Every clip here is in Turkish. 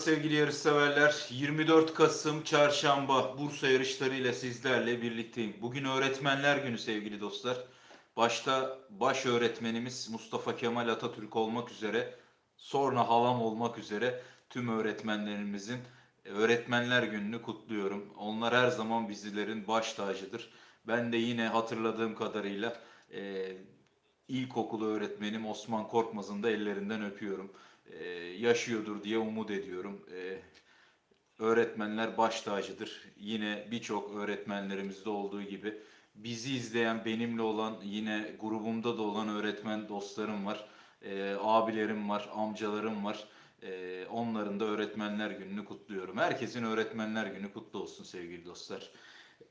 Sevgili yarışseverler, 24 Kasım Çarşamba Bursa yarışlarıyla sizlerle birlikteyim. Bugün Öğretmenler Günü sevgili dostlar. Başta baş öğretmenimiz Mustafa Kemal Atatürk olmak üzere, sonra halam olmak üzere tüm öğretmenlerimizin Öğretmenler Günü'nü kutluyorum. Onlar her zaman bizlerin baş tacıdır. Ben de yine hatırladığım kadarıyla e, ilkokulu öğretmenim Osman Korkmaz'ın da ellerinden öpüyorum. Ee, yaşıyordur diye umut ediyorum. Ee, öğretmenler baş tacıdır. Yine birçok öğretmenlerimizde olduğu gibi bizi izleyen, benimle olan, yine grubumda da olan öğretmen dostlarım var. Ee, abilerim var, amcalarım var. Onların da öğretmenler gününü kutluyorum. Herkesin öğretmenler günü kutlu olsun sevgili dostlar.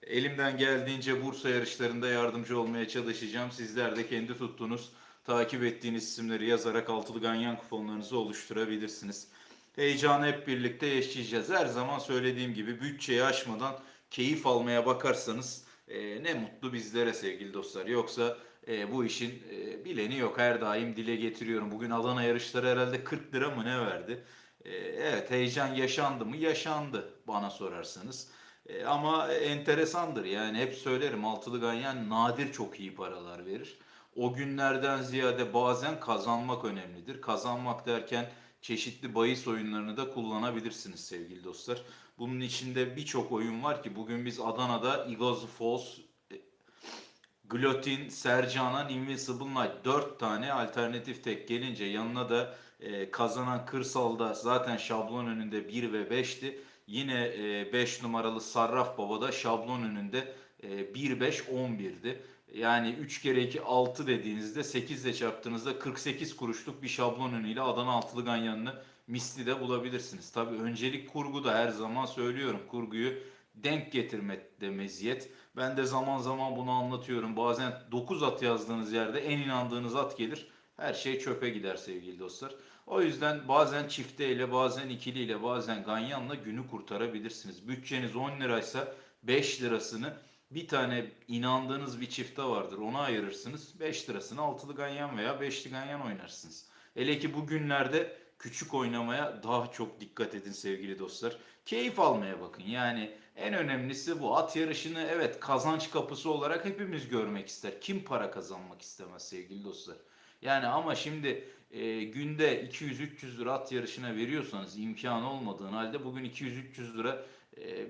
Elimden geldiğince Bursa yarışlarında yardımcı olmaya çalışacağım. Sizler de kendi tuttuğunuz, takip ettiğiniz isimleri yazarak altılı ganyan kuponlarınızı oluşturabilirsiniz. Heyecanı hep birlikte yaşayacağız. Her zaman söylediğim gibi bütçeyi aşmadan keyif almaya bakarsanız e, ne mutlu bizlere sevgili dostlar. Yoksa e, bu işin e, bileni yok. Her daim dile getiriyorum. Bugün Adana yarışları herhalde 40 lira mı ne verdi? E, evet heyecan yaşandı mı? Yaşandı bana sorarsanız. E, ama enteresandır yani hep söylerim altılı ganyan nadir çok iyi paralar verir. O günlerden ziyade bazen kazanmak önemlidir. Kazanmak derken çeşitli bahis oyunlarını da kullanabilirsiniz sevgili dostlar. Bunun içinde birçok oyun var ki bugün biz Adana'da Eagles Falls, e, Glotin, Sercanan, Invincible Knight 4 tane alternatif tek gelince yanına da e, kazanan Kırsal'da zaten şablon önünde 1 ve 5'ti. Yine 5 numaralı Sarraf Baba'da şablon önünde e, 1-5-11'di. Yani 3 kere 2 6 dediğinizde 8 ile çarptığınızda 48 kuruşluk bir şablon önüyle Adana altılı ganyanını misli de bulabilirsiniz. Tabi öncelik kurgu da her zaman söylüyorum. Kurguyu denk getirmekte meziyet. Ben de zaman zaman bunu anlatıyorum. Bazen 9 at yazdığınız yerde en inandığınız at gelir. Her şey çöpe gider sevgili dostlar. O yüzden bazen çifteyle, bazen ikiliyle, bazen ganyanla günü kurtarabilirsiniz. Bütçeniz 10 liraysa 5 lirasını bir tane inandığınız bir çifte vardır. Ona ayırırsınız. 5 lirasını altılı ganyan veya beşli ganyan oynarsınız. Hele ki bu günlerde küçük oynamaya daha çok dikkat edin sevgili dostlar. Keyif almaya bakın. Yani en önemlisi bu. At yarışını evet kazanç kapısı olarak hepimiz görmek ister. Kim para kazanmak istemez sevgili dostlar. Yani ama şimdi e, günde 200-300 lira at yarışına veriyorsanız imkanı olmadığın halde bugün 200-300 lira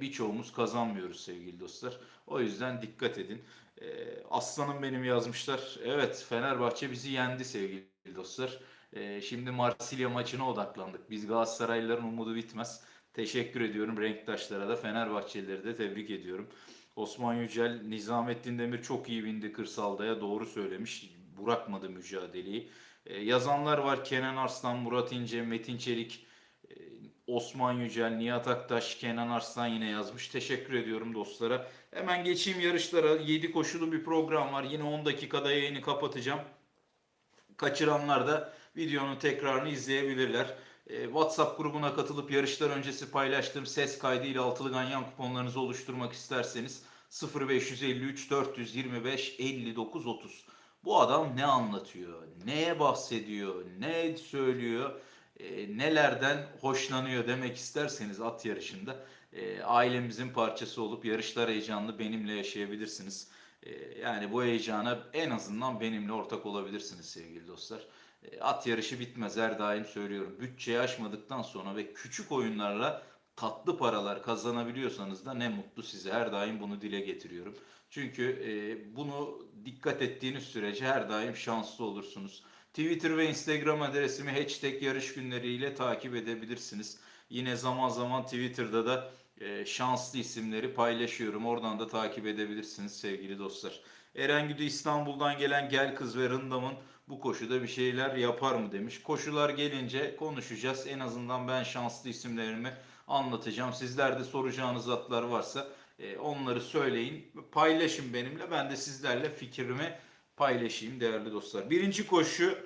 birçoğumuz kazanmıyoruz sevgili dostlar. O yüzden dikkat edin. E, aslanım benim yazmışlar. Evet Fenerbahçe bizi yendi sevgili dostlar. E, şimdi Marsilya maçına odaklandık. Biz Galatasaraylıların umudu bitmez. Teşekkür ediyorum renktaşlara da Fenerbahçelileri de tebrik ediyorum. Osman Yücel, Nizamettin Demir çok iyi bindi kırsaldaya doğru söylemiş. Bırakmadı mücadeleyi. Yazanlar var Kenan Arslan, Murat İnce, Metin Çelik, Osman Yücel, Nihat Aktaş, Kenan Arslan yine yazmış. Teşekkür ediyorum dostlara. Hemen geçeyim yarışlara. 7 koşulu bir program var. Yine 10 dakikada yayını kapatacağım. Kaçıranlar da videonun tekrarını izleyebilirler. E, WhatsApp grubuna katılıp yarışlar öncesi paylaştığım ses kaydı ile altılı ganyan kuponlarınızı oluşturmak isterseniz 0553 425 59 30. Bu adam ne anlatıyor, neye bahsediyor, ne söylüyor, e, nelerden hoşlanıyor demek isterseniz at yarışında e, ailemizin parçası olup yarışlar heyecanlı benimle yaşayabilirsiniz. E, yani bu heyecana en azından benimle ortak olabilirsiniz sevgili dostlar. E, at yarışı bitmez her daim söylüyorum. Bütçeyi aşmadıktan sonra ve küçük oyunlarla tatlı paralar kazanabiliyorsanız da ne mutlu size. Her daim bunu dile getiriyorum. Çünkü e, bunu dikkat ettiğiniz sürece her daim şanslı olursunuz. Twitter ve Instagram adresimi hashtag yarış günleriyle takip edebilirsiniz. Yine zaman zaman Twitter'da da e, şanslı isimleri paylaşıyorum. Oradan da takip edebilirsiniz sevgili dostlar. Erengüdü İstanbul'dan gelen Gel Kız ve Rındam'ın bu koşuda bir şeyler yapar mı demiş. Koşular gelince konuşacağız. En azından ben şanslı isimlerimi anlatacağım. Sizler de soracağınız atlar varsa e, onları söyleyin. Paylaşın benimle. Ben de sizlerle fikrimi paylaşayım değerli dostlar. Birinci koşu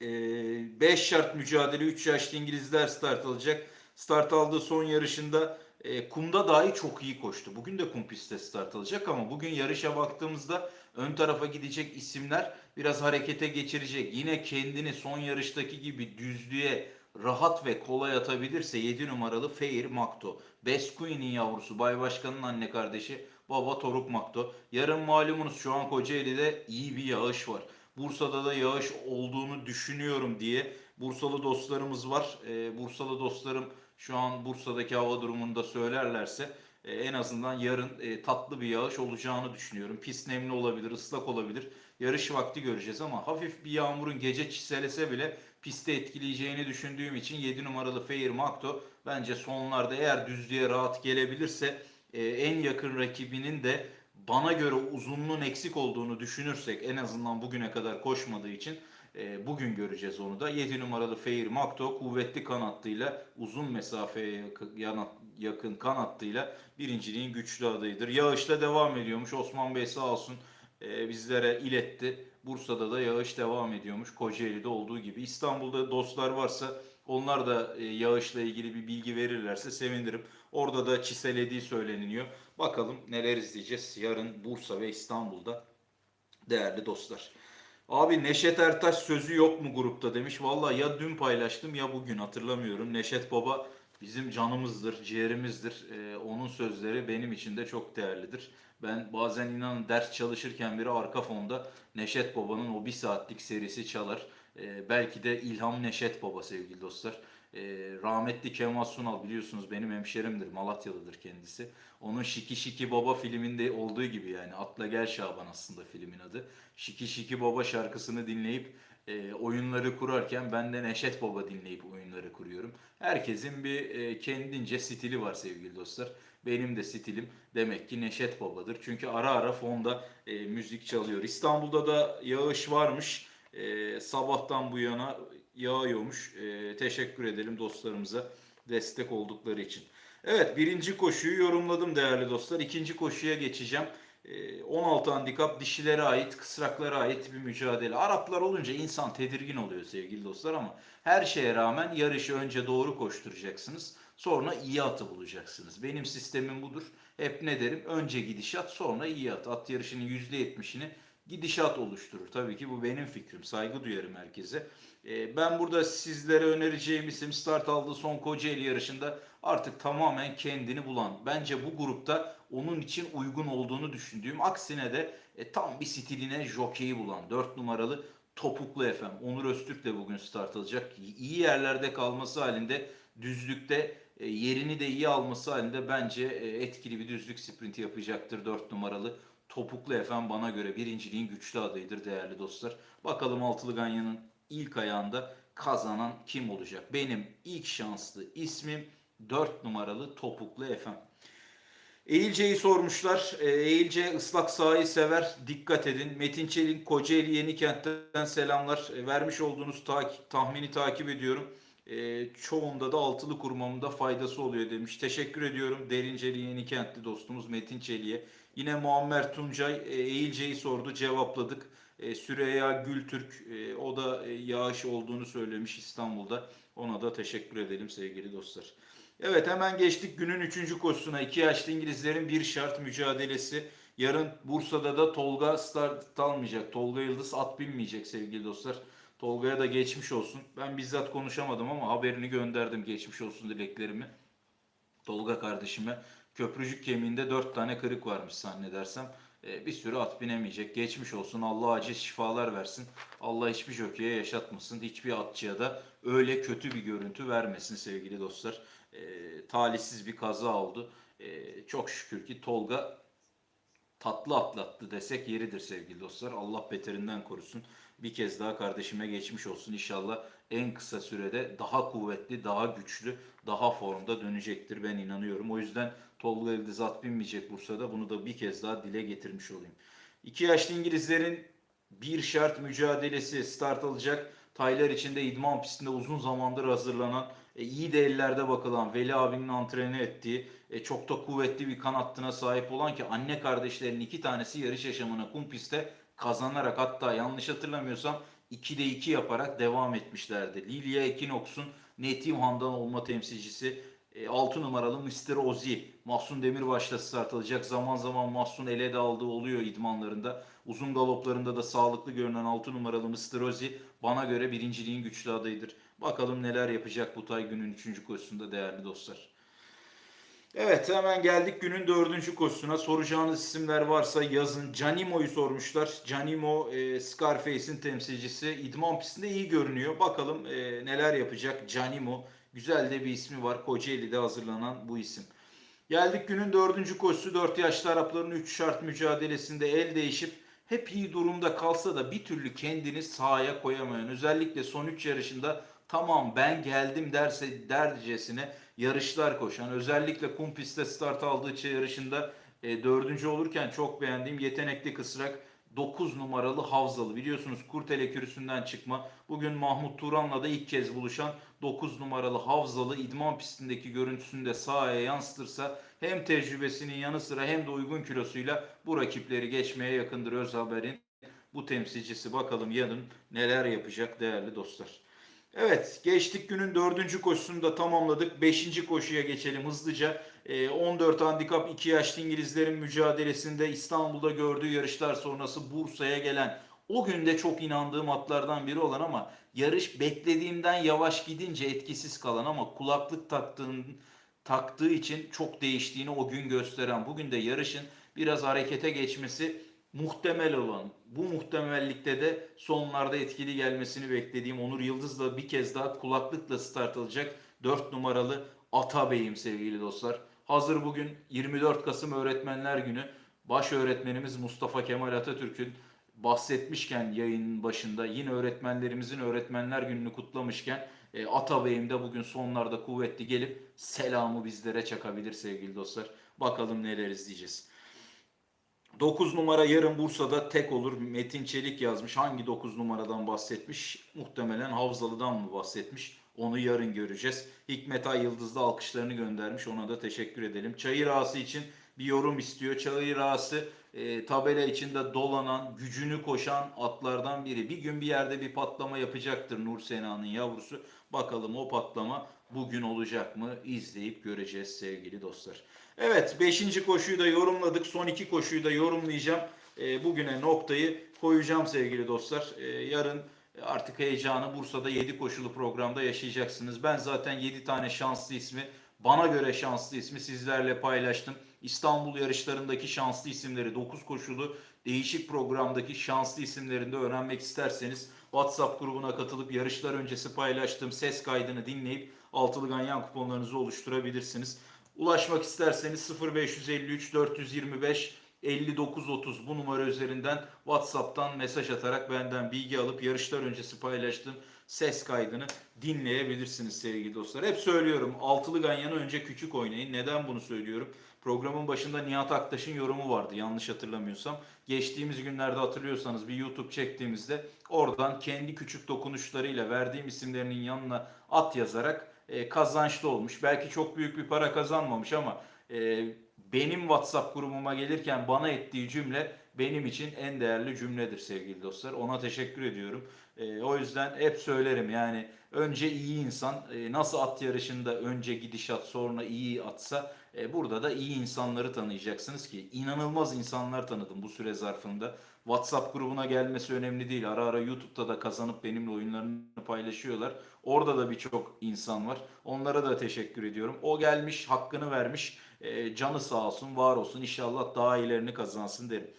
5 şart mücadele 3 yaşlı İngilizler start alacak. Start aldığı son yarışında e, kumda dahi çok iyi koştu. Bugün de kum pistte start alacak ama bugün yarışa baktığımızda ön tarafa gidecek isimler biraz harekete geçirecek. Yine kendini son yarıştaki gibi düzlüğe rahat ve kolay atabilirse 7 numaralı Fair Makto. Besquin'in yavrusu Bay Başkan'ın anne kardeşi Baba Toruk Makto. Yarın malumunuz şu an Kocaeli'de iyi bir yağış var. Bursa'da da yağış olduğunu düşünüyorum diye Bursalı dostlarımız var. Ee, Bursalı dostlarım şu an Bursa'daki hava durumunu da söylerlerse e, en azından yarın e, tatlı bir yağış olacağını düşünüyorum. Pis nemli olabilir, ıslak olabilir. Yarış vakti göreceğiz ama hafif bir yağmurun gece çiselese bile pistte etkileyeceğini düşündüğüm için 7 numaralı Fair Makto bence sonlarda eğer düzlüğe rahat gelebilirse e, en yakın rakibinin de bana göre uzunluğun eksik olduğunu düşünürsek en azından bugüne kadar koşmadığı için e, bugün göreceğiz onu da. 7 numaralı Fair Makto kuvvetli kanatlıyla uzun mesafeye yakın, yakın kanatlıyla birinciliğin güçlü adayıdır. Yağışla devam ediyormuş. Osman Bey sağ olsun e, bizlere iletti. Bursa'da da yağış devam ediyormuş. Kocaeli'de olduğu gibi. İstanbul'da dostlar varsa onlar da yağışla ilgili bir bilgi verirlerse sevinirim. Orada da çiselediği söyleniliyor. Bakalım neler izleyeceğiz yarın Bursa ve İstanbul'da değerli dostlar. Abi Neşet Ertaş sözü yok mu grupta demiş. Valla ya dün paylaştım ya bugün hatırlamıyorum. Neşet Baba bizim canımızdır, ciğerimizdir. Ee, onun sözleri benim için de çok değerlidir. Ben bazen inanın ders çalışırken biri arka fonda Neşet Baba'nın o bir saatlik serisi çalar. Ee, belki de İlham Neşet Baba sevgili dostlar. Ee, rahmetli Kemal Sunal biliyorsunuz benim hemşerimdir. Malatyalıdır kendisi. Onun Şiki Şiki Baba filminde olduğu gibi yani Atla Gel Şaban aslında filmin adı. Şiki Şiki Baba şarkısını dinleyip e, oyunları kurarken ben de Neşet Baba dinleyip oyunları kuruyorum. Herkesin bir e, kendince stili var sevgili dostlar. Benim de stilim demek ki Neşet Baba'dır. Çünkü ara ara fonda e, müzik çalıyor. İstanbul'da da yağış varmış. E, sabahtan bu yana yağıyormuş. E, teşekkür edelim dostlarımıza destek oldukları için. Evet birinci koşuyu yorumladım değerli dostlar. İkinci koşuya geçeceğim. Ee, 16 handikap dişilere ait, kısraklara ait bir mücadele. Araplar olunca insan tedirgin oluyor sevgili dostlar ama her şeye rağmen yarışı önce doğru koşturacaksınız. Sonra iyi atı bulacaksınız. Benim sistemim budur. Hep ne derim? Önce gidişat sonra iyi at. At yarışının %70'ini gidişat oluşturur. Tabii ki bu benim fikrim. Saygı duyarım herkese. Ee, Ben burada sizlere önereceğim isim start aldığı son Kocaeli yarışında artık tamamen kendini bulan. Bence bu grupta onun için uygun olduğunu düşündüğüm. Aksine de e, tam bir stiline jokeyi bulan 4 numaralı Topuklu efem. Onur Öztürk de bugün start alacak. İyi yerlerde kalması halinde düzlükte e, yerini de iyi alması halinde bence e, etkili bir düzlük sprinti yapacaktır 4 numaralı. Topuklu efem bana göre birinciliğin güçlü adayıdır değerli dostlar. Bakalım Altılı Ganyan'ın ilk ayağında kazanan kim olacak? Benim ilk şanslı ismim 4 numaralı Topuklu efem. Eğilce'yi sormuşlar. Ee, Eğilce ıslak sahayı sever. Dikkat edin. Metin Çelik Kocaeli Yenikent'ten selamlar. E, vermiş olduğunuz takip, tahmini takip ediyorum. E, çoğunda da altılı kurmamında faydası oluyor demiş. Teşekkür ediyorum Derinceli Yenikentli dostumuz Metin Çelik'e. Yine Muammer Tuncay e, Eğilce'yi sordu. Cevapladık. E, Süreyya Gültürk e, o da e, yağış olduğunu söylemiş İstanbul'da. Ona da teşekkür edelim sevgili dostlar. Evet hemen geçtik günün 3. koşusuna. İki yaşlı İngilizlerin bir şart mücadelesi. Yarın Bursa'da da Tolga start almayacak. Tolga Yıldız at binmeyecek sevgili dostlar. Tolga'ya da geçmiş olsun. Ben bizzat konuşamadım ama haberini gönderdim geçmiş olsun dileklerimi. Tolga kardeşime köprücük kemiğinde 4 tane kırık varmış zannedersem. Ee, bir sürü at binemeyecek. Geçmiş olsun. Allah acil şifalar versin. Allah hiçbir jokeye yaşatmasın. Hiçbir atçıya da öyle kötü bir görüntü vermesin sevgili dostlar. Ee, talihsiz bir kaza oldu. Ee, çok şükür ki Tolga tatlı atlattı desek yeridir sevgili dostlar. Allah beterinden korusun. Bir kez daha kardeşime geçmiş olsun. İnşallah en kısa sürede daha kuvvetli, daha güçlü, daha formda dönecektir. Ben inanıyorum. O yüzden Tolga Yıldız at binmeyecek Bursa'da. Bunu da bir kez daha dile getirmiş olayım. İki yaşlı İngilizlerin bir şart mücadelesi start alacak. Taylar içinde idman pistinde uzun zamandır hazırlanan, e, iyi de ellerde bakılan, Veli abinin antrene ettiği, e, çok da kuvvetli bir kanattına sahip olan ki anne kardeşlerin iki tanesi yarış yaşamına kum pistte kazanarak hatta yanlış hatırlamıyorsam 2'de 2 yaparak devam etmişlerdi. Lilia Equinox'un Netimhan'dan olma temsilcisi 6 numaralı Mr. Ozi. Mahsun Demirbaş'la start alacak. Zaman zaman Mahsun ele de aldığı oluyor idmanlarında. Uzun galoplarında da sağlıklı görünen 6 numaralı Mr. Ozi bana göre birinciliğin güçlü adayıdır. Bakalım neler yapacak bu tay günün 3. koşusunda değerli dostlar. Evet hemen geldik günün dördüncü koşusuna. Soracağınız isimler varsa yazın. Canimo'yu sormuşlar. Canimo e, Scarface'in temsilcisi. İdman pistinde iyi görünüyor. Bakalım e, neler yapacak Canimo. Güzel de bir ismi var. Kocaeli'de hazırlanan bu isim. Geldik günün dördüncü koşusu. 4 yaşlı Arapların 3 şart mücadelesinde el değişip hep iyi durumda kalsa da bir türlü kendini sahaya koyamayan. Özellikle son 3 yarışında tamam ben geldim derse dercesine yarışlar koşan. Özellikle kum pistte start aldığı yarışında e, dördüncü olurken çok beğendiğim yetenekli kısrak 9 numaralı Havzalı. Biliyorsunuz Kurtele kürüsünden çıkma. Bugün Mahmut Turan'la da ilk kez buluşan 9 numaralı Havzalı idman pistindeki görüntüsünü de sahaya yansıtırsa hem tecrübesinin yanı sıra hem de uygun kilosuyla bu rakipleri geçmeye yakındır Öz Haber'in. Bu temsilcisi bakalım yarın neler yapacak değerli dostlar. Evet geçtik günün dördüncü koşusunu da tamamladık. Beşinci koşuya geçelim hızlıca. Ee, 14 handikap 2 yaşlı İngilizlerin mücadelesinde İstanbul'da gördüğü yarışlar sonrası Bursa'ya gelen o günde çok inandığım atlardan biri olan ama yarış beklediğimden yavaş gidince etkisiz kalan ama kulaklık taktığın, taktığı için çok değiştiğini o gün gösteren bugün de yarışın biraz harekete geçmesi muhtemel olan bu muhtemellikte de sonlarda etkili gelmesini beklediğim Onur Yıldız'la bir kez daha kulaklıkla start alacak 4 numaralı Atabey'im sevgili dostlar. Hazır bugün 24 Kasım Öğretmenler Günü baş öğretmenimiz Mustafa Kemal Atatürk'ün bahsetmişken yayının başında yine öğretmenlerimizin öğretmenler gününü kutlamışken e, Atabey'im de bugün sonlarda kuvvetli gelip selamı bizlere çakabilir sevgili dostlar. Bakalım neler izleyeceğiz. 9 numara yarın Bursa'da tek olur. Metin Çelik yazmış. Hangi 9 numaradan bahsetmiş? Muhtemelen Havzalı'dan mı bahsetmiş? Onu yarın göreceğiz. Hikmet Ay Yıldız da alkışlarını göndermiş. Ona da teşekkür edelim. Çayır Ağası için bir yorum istiyor. Çayır Ağası e, tabela içinde dolanan, gücünü koşan atlardan biri. Bir gün bir yerde bir patlama yapacaktır Nur Sena'nın yavrusu. Bakalım o patlama bugün olacak mı? İzleyip göreceğiz sevgili dostlar. Evet 5. koşuyu da yorumladık. Son iki koşuyu da yorumlayacağım. E, bugüne noktayı koyacağım sevgili dostlar. E, yarın artık heyecanı Bursa'da 7 koşulu programda yaşayacaksınız. Ben zaten 7 tane şanslı ismi bana göre şanslı ismi sizlerle paylaştım. İstanbul yarışlarındaki şanslı isimleri 9 koşulu değişik programdaki şanslı isimlerinde öğrenmek isterseniz WhatsApp grubuna katılıp yarışlar öncesi paylaştığım ses kaydını dinleyip altılı ganyan kuponlarınızı oluşturabilirsiniz. Ulaşmak isterseniz 0553 425 5930 bu numara üzerinden WhatsApp'tan mesaj atarak benden bilgi alıp yarışlar öncesi paylaştığım ses kaydını dinleyebilirsiniz sevgili dostlar. Hep söylüyorum altılı ganyanı önce küçük oynayın. Neden bunu söylüyorum? Programın başında Nihat Aktaş'ın yorumu vardı yanlış hatırlamıyorsam. Geçtiğimiz günlerde hatırlıyorsanız bir YouTube çektiğimizde oradan kendi küçük dokunuşlarıyla verdiğim isimlerinin yanına at yazarak e, kazançlı olmuş. Belki çok büyük bir para kazanmamış ama e, benim WhatsApp grubuma gelirken bana ettiği cümle benim için en değerli cümledir sevgili dostlar. Ona teşekkür ediyorum. E, o yüzden hep söylerim yani önce iyi insan e, nasıl at yarışında önce gidişat sonra iyi atsa e, burada da iyi insanları tanıyacaksınız ki inanılmaz insanlar tanıdım bu süre zarfında. WhatsApp grubuna gelmesi önemli değil. Ara ara YouTube'da da kazanıp benimle oyunlarını paylaşıyorlar. Orada da birçok insan var. Onlara da teşekkür ediyorum. O gelmiş, hakkını vermiş. E, canı sağ olsun, var olsun. İnşallah daha iyilerini kazansın derim.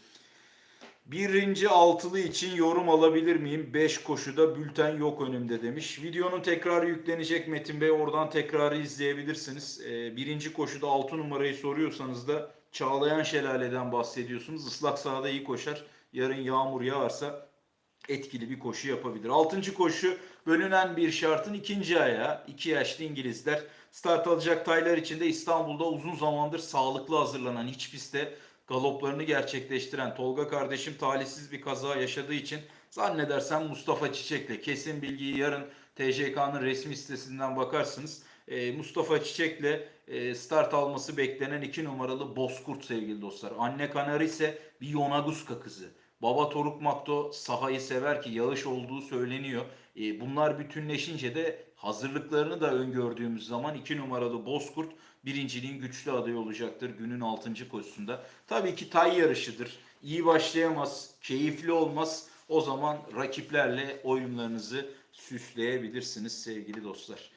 Birinci altılı için yorum alabilir miyim? 5 koşuda bülten yok önümde demiş. Videonun tekrarı yüklenecek Metin Bey. Oradan tekrarı izleyebilirsiniz. Ee, birinci koşuda 6 numarayı soruyorsanız da Çağlayan Şelale'den bahsediyorsunuz. Islak sahada iyi koşar. Yarın yağmur yağarsa etkili bir koşu yapabilir. Altıncı koşu bölünen bir şartın ikinci ayağı. 2 yaşlı İngilizler start alacak taylar içinde İstanbul'da uzun zamandır sağlıklı hazırlanan hiç pistte galoplarını gerçekleştiren Tolga kardeşim talihsiz bir kaza yaşadığı için zannedersem Mustafa Çiçek'le kesin bilgiyi yarın TCK'nın resmi sitesinden bakarsınız. Ee, Mustafa Çiçek'le e, start alması beklenen 2 numaralı Bozkurt sevgili dostlar. Anne Kanarı ise bir Yonaguska kızı. Baba Toruk Makto sahayı sever ki yağış olduğu söyleniyor. E, bunlar bütünleşince de hazırlıklarını da öngördüğümüz zaman 2 numaralı Bozkurt birinciliğin güçlü adayı olacaktır günün 6. koşusunda. Tabii ki tay yarışıdır. İyi başlayamaz, keyifli olmaz. O zaman rakiplerle oyunlarınızı süsleyebilirsiniz sevgili dostlar.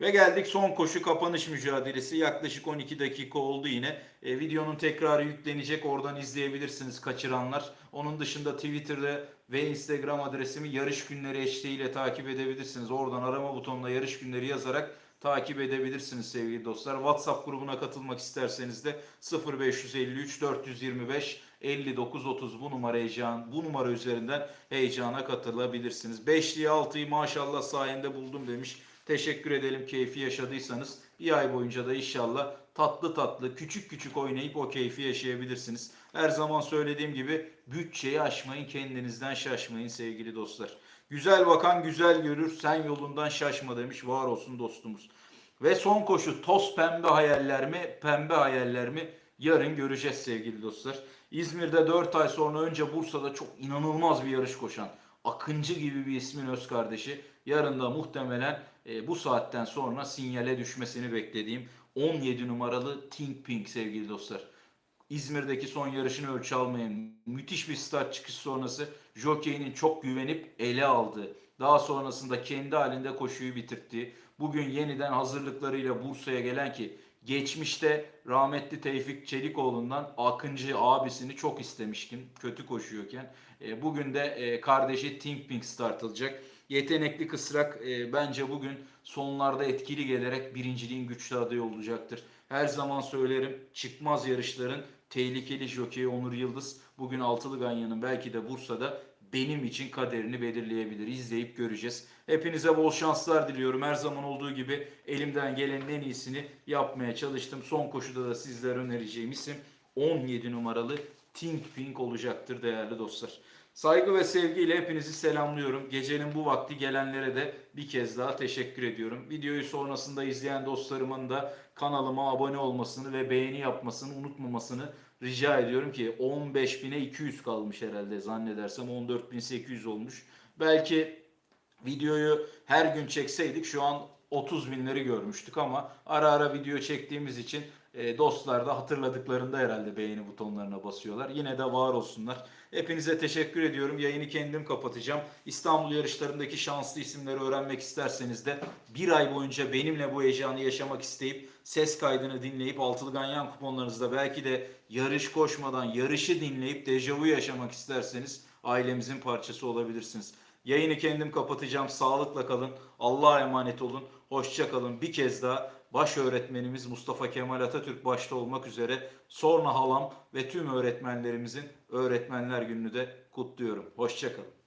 Ve geldik son koşu kapanış mücadelesi. Yaklaşık 12 dakika oldu yine. E, videonun tekrarı yüklenecek. Oradan izleyebilirsiniz kaçıranlar. Onun dışında Twitter'da ve Instagram adresimi yarış günleri eşliğiyle takip edebilirsiniz. Oradan arama butonuna yarış günleri yazarak takip edebilirsiniz sevgili dostlar. WhatsApp grubuna katılmak isterseniz de 0553 425 59 30 bu numara heyecan bu numara üzerinden heyecana katılabilirsiniz. 5'liyi 6'yı maşallah sayende buldum demiş. Teşekkür edelim keyfi yaşadıysanız. Bir ay boyunca da inşallah tatlı tatlı küçük küçük oynayıp o keyfi yaşayabilirsiniz. Her zaman söylediğim gibi bütçeyi aşmayın kendinizden şaşmayın sevgili dostlar. Güzel bakan güzel görür sen yolundan şaşma demiş var olsun dostumuz. Ve son koşu toz pembe hayaller mi pembe hayaller mi yarın göreceğiz sevgili dostlar. İzmir'de 4 ay sonra önce Bursa'da çok inanılmaz bir yarış koşan Akıncı gibi bir ismin öz kardeşi yarın da muhtemelen e, bu saatten sonra sinyale düşmesini beklediğim 17 numaralı Think Pink sevgili dostlar. İzmir'deki son yarışını ölçü almayın. Müthiş bir start çıkış sonrası jokeyinin çok güvenip ele aldığı, daha sonrasında kendi halinde koşuyu bitirttiği, bugün yeniden hazırlıklarıyla Bursa'ya gelen ki geçmişte rahmetli Tevfik Çelikoğlu'ndan Akıncı abisini çok istemiştim kötü koşuyorken. E, bugün de e, kardeşi Think Pink start alacak. Yetenekli kısrak e, bence bugün sonlarda etkili gelerek birinciliğin güçlü adayı olacaktır. Her zaman söylerim çıkmaz yarışların tehlikeli jokeyi Onur Yıldız bugün Altılı Ganyan'ın belki de Bursa'da benim için kaderini belirleyebilir. İzleyip göreceğiz. Hepinize bol şanslar diliyorum. Her zaman olduğu gibi elimden gelenin en iyisini yapmaya çalıştım. Son koşuda da sizlere önereceğim isim 17 numaralı Think Pink olacaktır değerli dostlar. Saygı ve sevgiyle hepinizi selamlıyorum. Gecenin bu vakti gelenlere de bir kez daha teşekkür ediyorum. Videoyu sonrasında izleyen dostlarımın da kanalıma abone olmasını ve beğeni yapmasını unutmamasını rica ediyorum ki 15.000'e 200 kalmış herhalde zannedersem 14.800 olmuş. Belki videoyu her gün çekseydik şu an 30 binleri görmüştük ama ara ara video çektiğimiz için e, dostlar da hatırladıklarında herhalde beğeni butonlarına basıyorlar. Yine de var olsunlar. Hepinize teşekkür ediyorum. Yayını kendim kapatacağım. İstanbul yarışlarındaki şanslı isimleri öğrenmek isterseniz de bir ay boyunca benimle bu heyecanı yaşamak isteyip ses kaydını dinleyip altılı ganyan kuponlarınızda belki de yarış koşmadan yarışı dinleyip dejavu yaşamak isterseniz ailemizin parçası olabilirsiniz. Yayını kendim kapatacağım. Sağlıkla kalın. Allah'a emanet olun. Hoşça kalın. Bir kez daha baş öğretmenimiz Mustafa Kemal Atatürk başta olmak üzere sonra halam ve tüm öğretmenlerimizin öğretmenler gününü de kutluyorum. Hoşça kalın.